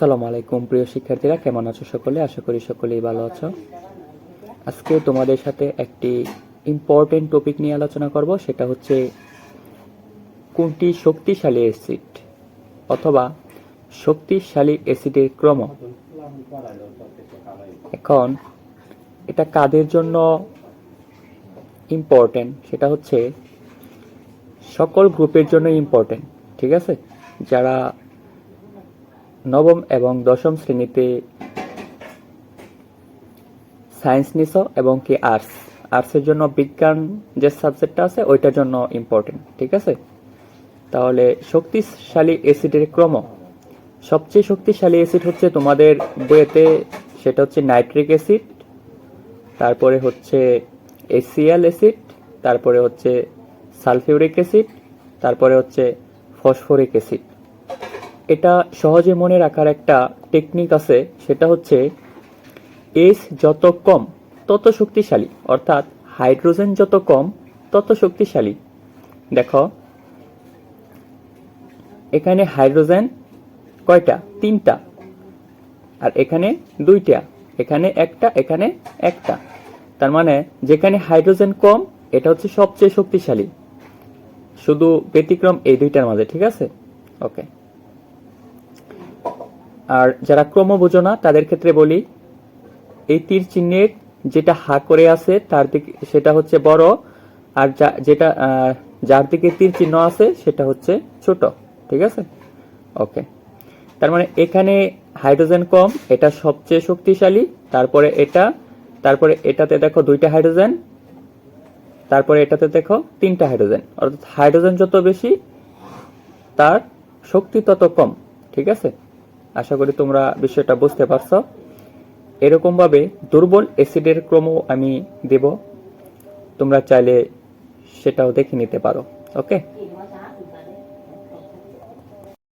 আসসালামু আলাইকুম, প্রিয় শিক্ষার্থীরা, কেমন আছো সকলে? আশা করি সকলেই ভালো আছো। আজকে তোমাদের সাথে একটি ইম্পর্টেন্ট টপিক নিয়ে আলোচনা করব, সেটা হচ্ছে কোনটি শক্তিশালী অ্যাসিড অথবা শক্তিশালী অ্যাসিডের ক্রম? এখন এটা কাদের জন্য ইম্পর্টেন্ট সেটা হচ্ছে সকল গ্রুপের জন্য ইম্পর্টেন্ট ঠিক আছে? যারা নবম এবং দশম শ্রেণীতে সায়েন্স নিছ এবং কি আর্টস। আর্টসের জন্য বিজ্ঞান যে সাবজেক্টটা আছে, ওইটার জন্য ইম্পর্টেন্ট ঠিক আছে? তাহলে শক্তিশালী অ্যাসিডের ক্রম। সবচেয়ে শক্তিশালী অ্যাসিড হচ্ছে তোমাদের বইয়েতে, সেটা হচ্ছে নাইট্রিক অ্যাসিড, তারপরে হচ্ছে এসিয়াল অ্যাসিড, তারপরে হচ্ছে সালফিউরিক অ্যাসিড, তারপরে হচ্ছে ফসফরিক অ্যাসিড। এটা সহজে মনে রাখার একটা টেকনিক আছে, সেটা হচ্ছে এস যত কম, তত শক্তিশালী। অর্থাৎ হাইড্রোজেন যত কম, তত শক্তিশালী। দেখো, এখানে হাইড্রোজেন কয়টা? তিনটা। আর এখানে দুইটা। এখানে একটা এখানে একটা। তার মানে যেখানে হাইড্রোজেন কম, এটা হচ্ছে সবচেয়ে শক্তিশালী। শুধু ব্যতিক্রম এই দুইটার মাঝে, ঠিক আছে? ওকে। আর যারা ক্রম তাদের ক্ষেত্রে বলি, এই তীর চিহ্নের যেটা হা করে আছে, তার দিকে, সেটা হচ্ছে বড়, আর যা- যেটা যার দিকে তীর চিহ্ন আছে, সেটা হচ্ছে ছোট, ঠিক আছে? ওকে তার মানে এখানে হাইড্রোজেন কম, এটা সবচেয়ে শক্তিশালী, তারপরে এটা, তারপরে এটাতে দেখো দুইটা হাইড্রোজেন, তারপরে এটাতে দেখো তিনটা হাইড্রোজেন। অর্থাৎ হাইড্রোজেন যত বেশি, তার শক্তি তত কম, ঠিক আছে? আশা করি তোমরা বিষয়টা বুঝতে পারছ। এরকমভাবে দুর্বল অ্যাসিডের ক্রমও আমি দেব। তোমরা চাইলে সেটাও দেখে নিতে পারো। ওকে?